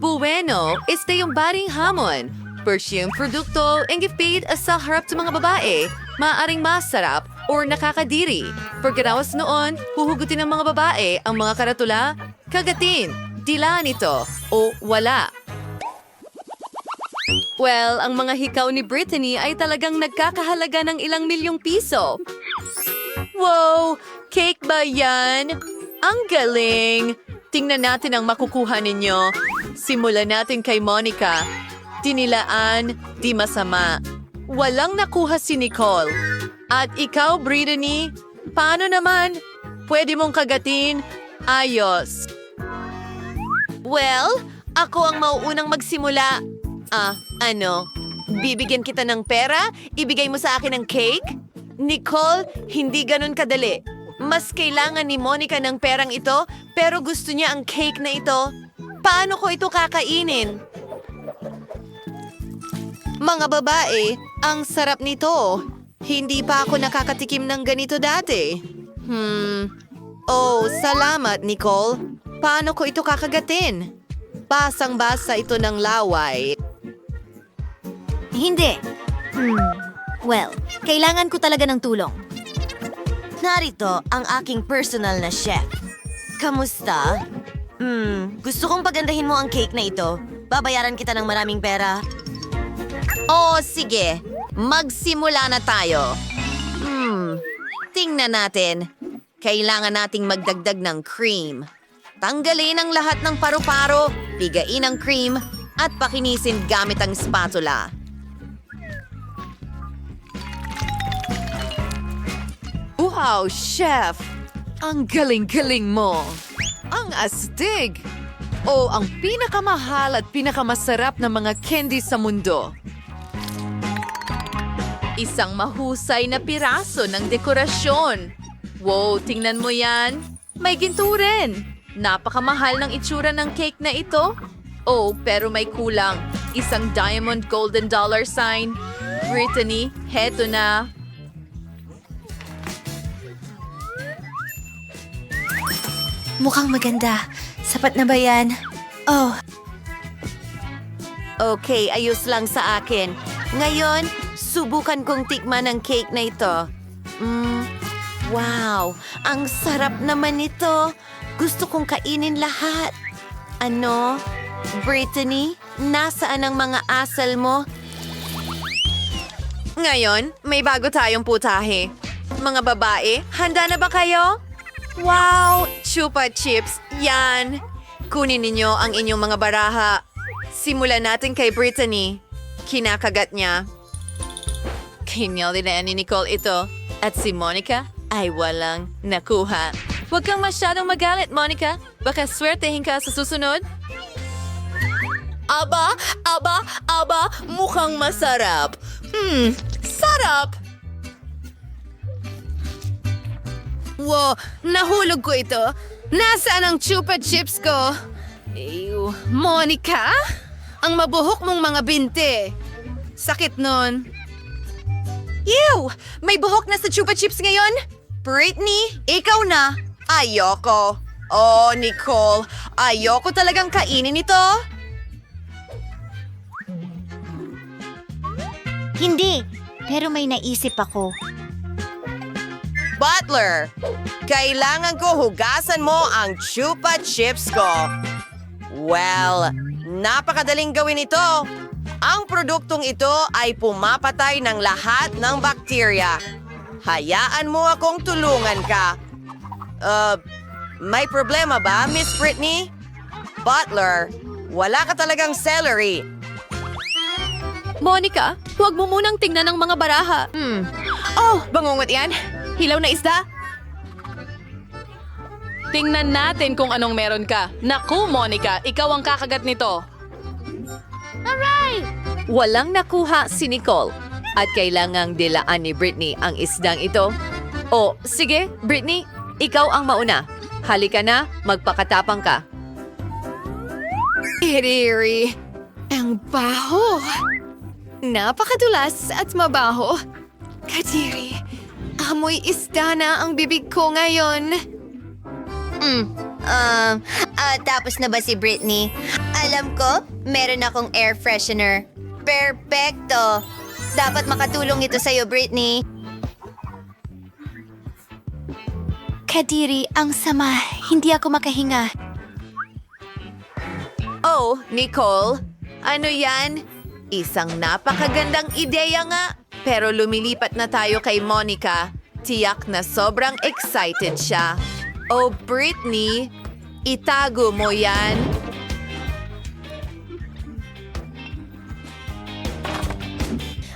Bueno, este yung baring hamon. Persyong produkto ang gipid sa harap sa mga babae, maaring masarap or nakakadiri. Pagkarawas noon, huhugutin ng mga babae ang mga karatula, kagatin, dila nito, o wala. Well, ang mga hikaw ni Brittany ay talagang nagkakahalaga ng ilang milyong piso. Wow! Cake ba yan? Ang galing! Tingnan natin ang makukuha ninyo. Simulan natin kay Monica. Tinilaan, di masama. Walang nakuha si Nicole. At ikaw, Brittany, paano naman? Pwede mong kagatin? Ayos. Well, ako ang mauunang magsimula. Ah, ano? Bibigyan kita ng pera? Ibigay mo sa akin ng cake? Nicole, hindi ganun kadali. Mas kailangan ni Monica ng perang ito, pero gusto niya ang cake na ito. Paano ko ito kakainin? Mga babae, ang sarap nito. Hindi pa ako nakakatikim ng ganito dati. Hmm. Oh, salamat, Nicole. Paano ko ito kakagatin? Basang-basa ito ng laway. Hindi. Hmm. Well, kailangan ko talaga ng tulong. Narito ang aking personal na chef. Kamusta? Hmm, gusto kong pagandahin mo ang cake na ito. Babayaran kita ng maraming pera. Oh, sige. Magsimula na tayo. Hmm. Tingnan natin. Kailangan nating magdagdag ng cream. Tanggalin ang lahat ng paru-paro, pigain ang cream, at pakinisin gamit ang spatula. Wow, chef! Ang galing-galing mo! Ang astig! O ang pinakamahal at pinakamasarap na mga candy sa mundo. Isang mahusay na piraso ng dekorasyon. Wow, tingnan mo yan. May ginto rin. Napakamahal ng itsura ng cake na ito. Oh, pero may kulang. Isang diamond golden dollar sign. Brittany, heto na. Mukhang maganda. Sapat na ba yan? Oh, Okay, ayos lang sa akin. Ngayon, subukan kong tikman ang cake na ito. Mm, wow, ang sarap naman nito. Gusto kong kainin lahat. Ano? Brittany, nasaan ang mga asal mo? Ngayon, may bago tayong putahe. Mga babae, handa na ba kayo? Wow! Chupa chips, yan! Kunin ninyo ang inyong mga baraha. Simulan natin kay Brittany. Kinakagat niya. Kinyal din na ni Nicole ito. At si Monica ay walang nakuha. Huwag kang masyadong magalit, Monica. Baka swertehin ka sa susunod. Aba, aba, aba, mukhang masarap. Hmm, sarap! Wow, nahulog ko ito. Nasaan ang chupa chips ko? Ew, Monica? Ang mabuhok mong mga binte. Sakit nun. Ew! May buhok na sa chupa chips ngayon? Britney, ikaw na. Ayoko. Oh, Nicole, ayoko talagang kainin ito. hindi. Pero may naisip ako. Butler, kailangan ko hugasan mo ang chupa chips ko. Well, napakadaling gawin ito. Ang produktong ito ay pumapatay ng lahat ng bakterya. Hayaan mo akong tulungan ka. Uh, may problema ba, Miss Britney? Butler, wala ka talagang celery. Monica, huwag mo munang tingnan ang mga baraha. Hmm. Oh, bangungot yan. Hilaw na isda. Tingnan natin kung anong meron ka. Naku, Monica, ikaw ang kakagat nito. Walang nakuha si Nicole at kailangang dilaan ni Britney ang isdang ito. O, sige, Britney, ikaw ang mauna. Halika na, magpakatapang ka. Iriri, ang baho. Napakadulas at mabaho. Kadiri, amoy isda na ang bibig ko ngayon. Mm, Um, ah, tapos na ba si Britney? Alam ko, meron akong air freshener. Perfecto! Dapat makatulong ito sa'yo, Britney. Kadiri, ang sama. Hindi ako makahinga. Oh, Nicole, ano yan? Isang napakagandang ideya nga. Pero lumilipat na tayo kay Monica. Tiyak na sobrang excited siya. Oh, Britney, itago mo yan.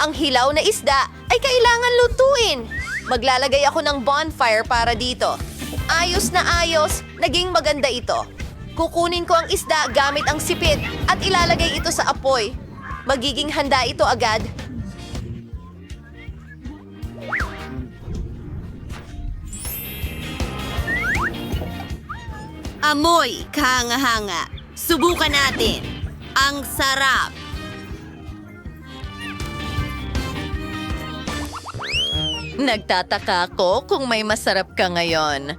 Ang hilaw na isda ay kailangan lutuin. Maglalagay ako ng bonfire para dito. Ayos na ayos, naging maganda ito. Kukunin ko ang isda gamit ang sipit at ilalagay ito sa apoy. Magiging handa ito agad. Amoy, kahanga-hanga. Subukan natin. Ang sarap. Nagtataka ako kung may masarap ka ngayon.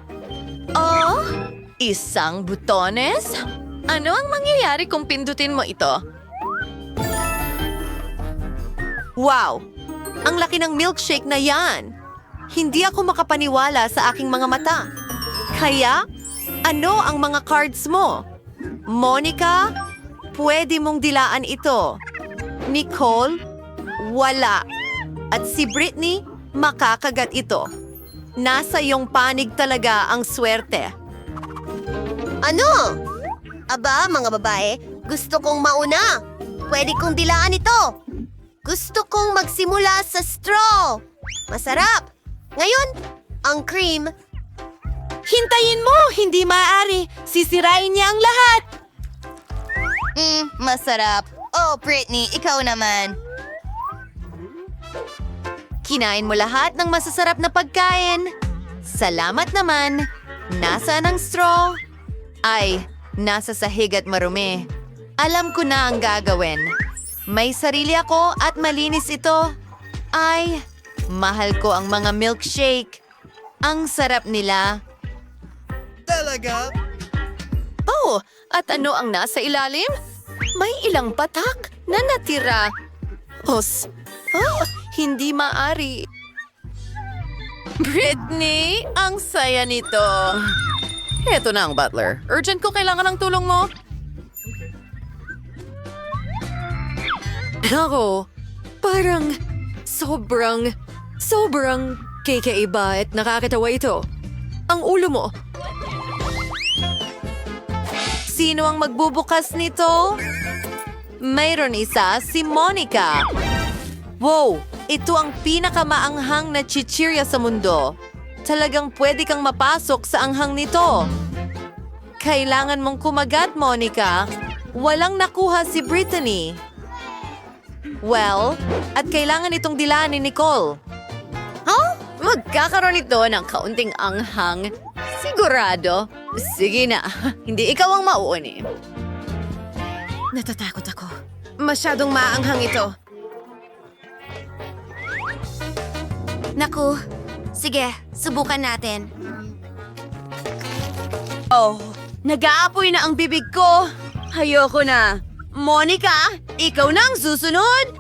Oh, isang butones? Ano ang mangyayari kung pindutin mo ito? Wow! Ang laki ng milkshake na yan! Hindi ako makapaniwala sa aking mga mata. Kaya, ano ang mga cards mo? Monica, pwede mong dilaan ito. Nicole, wala. At si Britney, makakagat ito. Nasa iyong panig talaga ang swerte. Ano? Aba, mga babae, gusto kong mauna. Pwede kong dilaan ito. Gusto kong magsimula sa straw. Masarap. Ngayon, ang cream. Hintayin mo! Hindi maaari! Sisirain niya ang lahat! Mm, masarap. Oh, Britney, ikaw naman. Kinain mo lahat ng masasarap na pagkain. Salamat naman. Nasaan ang straw? Ay, nasa sahig at marumi. Alam ko na ang gagawin. May sarili ako at malinis ito. Ay, mahal ko ang mga milkshake. Ang sarap nila. Talaga? Oh, at ano ang nasa ilalim? May ilang patak na natira. Os, oh, hindi maari. Britney, ang saya nito. Heto na ang butler. Urgent ko kailangan ng tulong mo. Ako, parang sobrang, sobrang kakaiba at nakakatawa ito. Ang ulo mo, Sino ang magbubukas nito? Mayroon isa, si Monica. Wow, ito ang pinakamaanghang na chichirya sa mundo. Talagang pwede kang mapasok sa anghang nito. Kailangan mong kumagat, Monica. Walang nakuha si Brittany. Well, at kailangan itong dilaan ni Nicole. Huh? Magkakaroon ito ng kaunting anghang. Sigurado. Sige na, hindi ikaw ang mauuni. Natatakot ako. Masyadong maanghang ito. Naku, sige, subukan natin. Oh, nag-aapoy na ang bibig ko. Ayoko na. Monica, ikaw na ang susunod.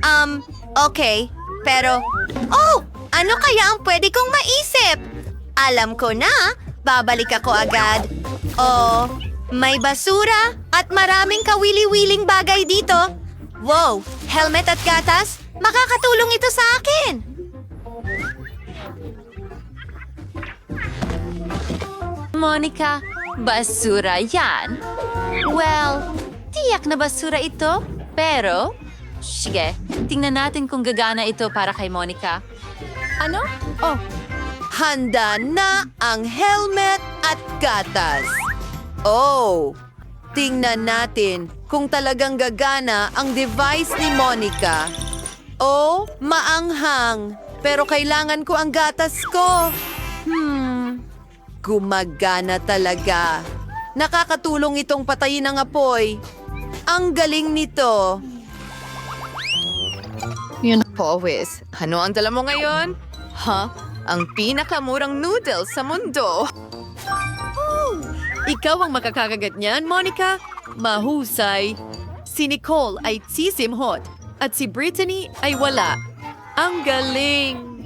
Um, okay. Pero, oh! Ano kaya ang pwede kong maisip? Alam ko na, babalik ako agad. Oh, may basura at maraming kawili-wiling bagay dito. Wow, helmet at gatas? Makakatulong ito sa akin. Monica, basura yan. Well, tiyak na basura ito. Pero, sige, tingnan natin kung gagana ito para kay Monica. Ano? Oh, Handa na ang helmet at gatas. Oh, tingnan natin kung talagang gagana ang device ni Monica. Oh, maanghang. Pero kailangan ko ang gatas ko. Hmm, gumagana talaga. Nakakatulong itong patayin ang apoy. Ang galing nito. Yun. Powis, ano ang dala mo ngayon? Ha? Ang pinakamurang noodles sa mundo. Ikaw ang makakakagat niyan, Monica. Mahusay. Si Nicole ay sisimhot at si Brittany ay wala. Ang galing!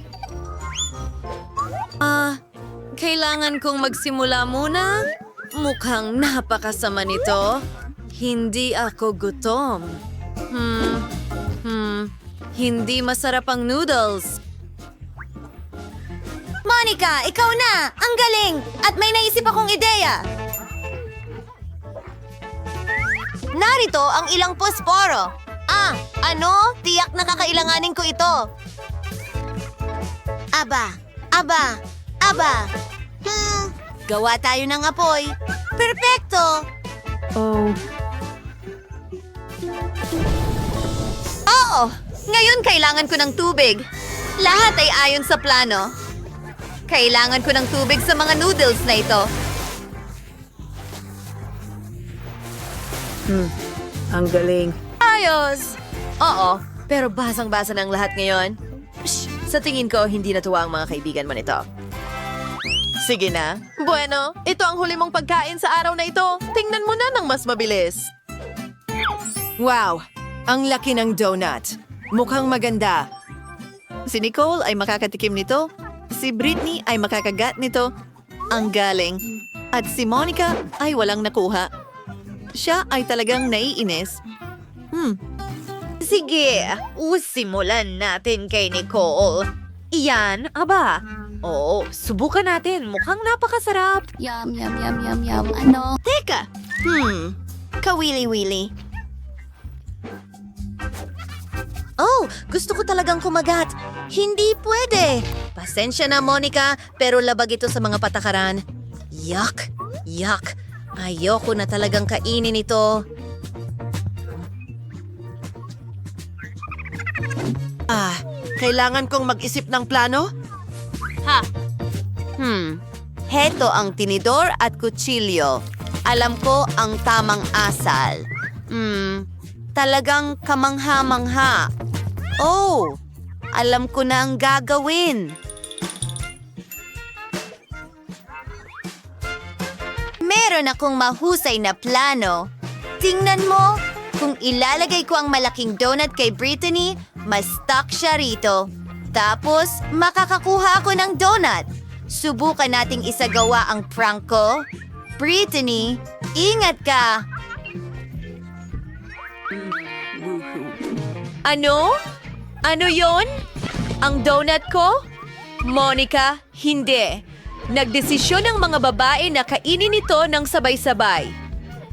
Ah, kailangan kong magsimula muna? Mukhang napakasama nito. Hindi ako gutom. Hmm, hmm, hindi masarap ang noodles. Monica, ikaw na! Ang galing! At may naisip akong ideya! Narito ang ilang posporo. Ah, ano? Tiyak na kakailanganin ko ito. Aba, aba, aba. Hmm, gawa tayo ng apoy. Perpekto! Oo! Ngayon kailangan ko ng tubig. Lahat ay ayon sa plano. Kailangan ko ng tubig sa mga noodles na ito. Hmm, ang galing. Ayos! Oo, pero basang-basa ng lahat ngayon. Shh, sa tingin ko, hindi natuwa ang mga kaibigan mo nito. Sige na. Bueno, ito ang huli mong pagkain sa araw na ito. Tingnan mo na ng mas mabilis. Wow! Ang laki ng donut. Mukhang maganda. Si Nicole ay makakatikim nito. Si Britney ay makakagat nito. Ang galing. At si Monica ay walang nakuha. Siya ay talagang naiinis. Hmm. Sige, usimulan natin kay Nicole. Iyan, aba. Oo, subukan natin. Mukhang napakasarap. Yum, yum, yum, yum, yum. Ano? Teka. Hmm. Kawili-wili. Oh, gusto ko talagang kumagat. Hindi pwede. Pasensya na, Monica, pero labag ito sa mga patakaran. Yuck! Yuck! Ayoko na talagang kainin ito. Ah, kailangan kong mag-isip ng plano? Ha? Hmm. Heto ang tinidor at kutsilyo. Alam ko ang tamang asal. Hmm. Talagang kamangha-mangha. Oh! Alam ko na ang gagawin. Meron akong mahusay na plano. Tingnan mo, kung ilalagay ko ang malaking donut kay Brittany, mas stuck siya rito. Tapos, makakakuha ako ng donut. Subukan nating isagawa ang prank ko. Brittany, ingat ka! Ano? Ano yon? Ang donut ko? Monica, hindi. Nagdesisyon ang mga babae na kainin ito ng sabay-sabay.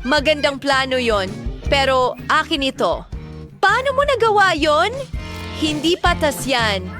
Magandang plano yon, pero akin ito. Paano mo nagawa yon? Hindi patas yan.